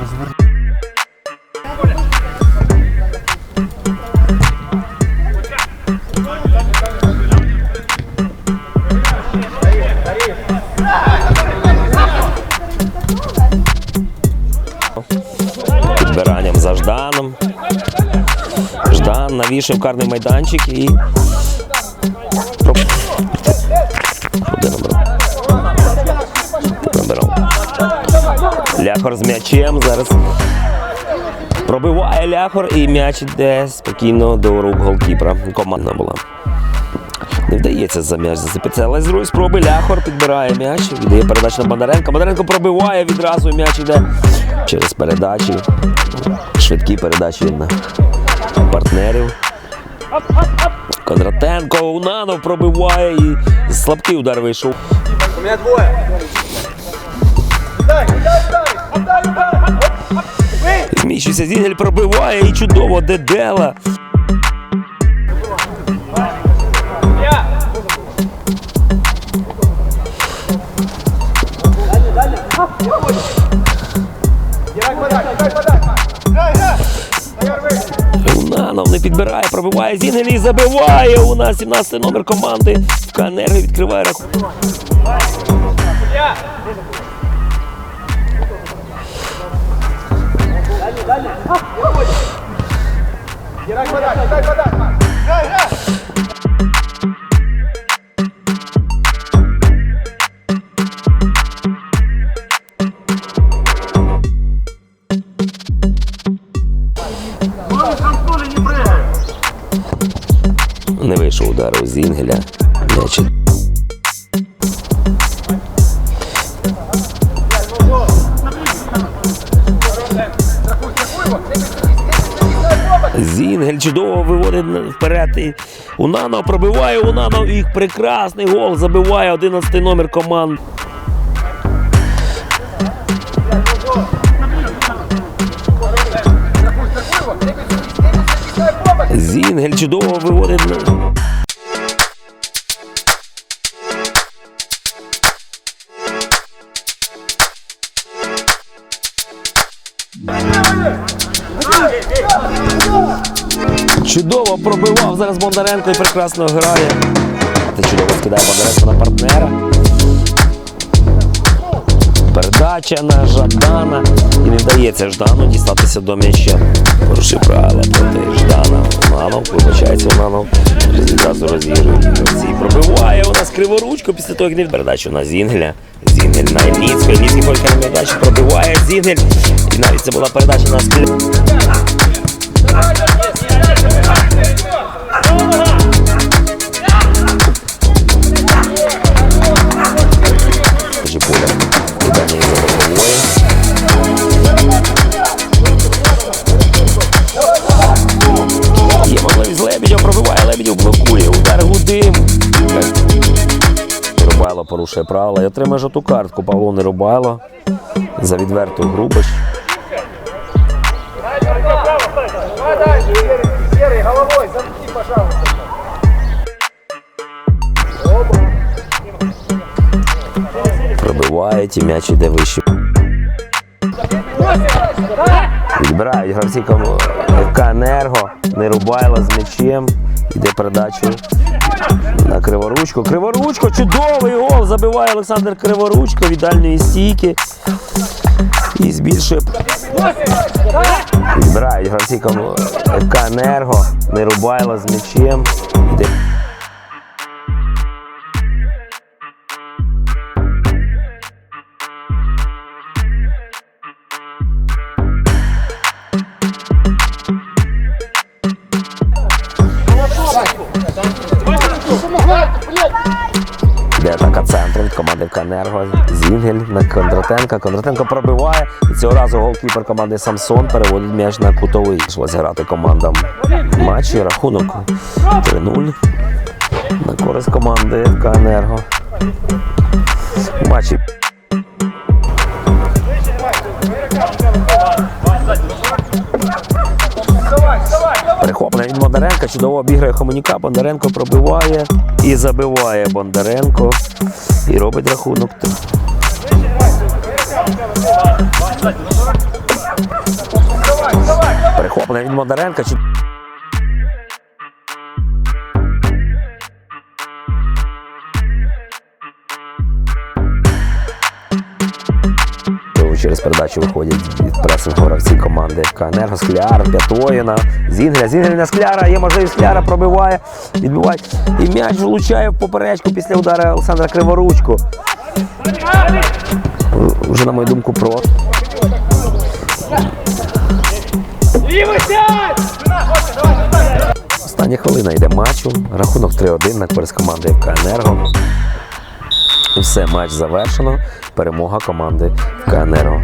розвернути. Збиранням за Жданом. Ждан навішав карний майданчик і Ляхор з м'ячем зараз. Пробиває ляхор і м'яч йде спокійно до рук голкіпера. Командна була. Не вдається за м'яч зацепитися, але з другої спроби ляхор підбирає м'яч, віддає передачу на Бондаренка. Бондаренко пробиває відразу, і м'яч йде через передачі. Швидкі передачі на партнерів. Кондратенко Унанов пробиває і слабкий удар вийшов. У меня двое. Зміщується Зінгель пробиває і чудово Дедела. Унанов не підбирає, пробиває Зінгель і забиває. У нас 17 номер команди. Канерги відкриває рахунок. Не вийшов удар у Інгеля, М'яч Зінгель чудово виводить вперед. І Унанов пробиває Унанов і прекрасний гол забиває 11 номер команд. Зінгель чудово виводить. на- Чудово пробивав зараз Бондаренко і прекрасно грає. Та чудово скидає Бондаренко на партнера. Передача на Жадана. І не вдається Ждану дістатися до м'яча. Порушив правила проти Ждана. Унанов, вибачається Унанов. Результату розігрує. Гравці пробиває у нас криворучку після того, як не передачу на Зінгеля. Зінгель на Іліцького. Іліцький колька на передачу пробиває Зінгель. І навіть це була передача на скля. Порушує правила і отримає жовту картку. Павло не Рубайло за відверту грубость. Головой, замкни, і м'яч іде вище. Відбирають гравці ФК не рубайло з м'ячем. Іде передачу на Криворучку. Криворучко, чудовий гол! Забиває Олександр Криворучко від дальньої стійки. І збільшує. Збирають гравці Канерго. ФК не рубайло з м'ячем. Команди Канерго. Зінгель на Кондратенка. Кондратенко пробиває. І цього разу голкіпер команди Самсон переводить м'яч на кутовий. Йшлось грати командам матчі. Рахунок 3-0 на користь команди ФК. Матчі Перехоплення від. Чудово обіграє Хомуніка. Бондаренко пробиває і забиває Бондаренко. І робить рахунок. Перехоплення від Бондаренка. Через передачу виходять від пресингу гравці команди ФК. Скляр, п'ятою на Зінгеля. Зінгеля на Скляра. Є можливість Скляра пробиває, відбиває. І м'яч влучає в поперечку після удару Олександра Криворучку. Вже, на мою думку, про. Остання хвилина йде матчу. Рахунок 3-1 на користь команди ФК. І все, матч завершено. Перемога команди ФК Енерго.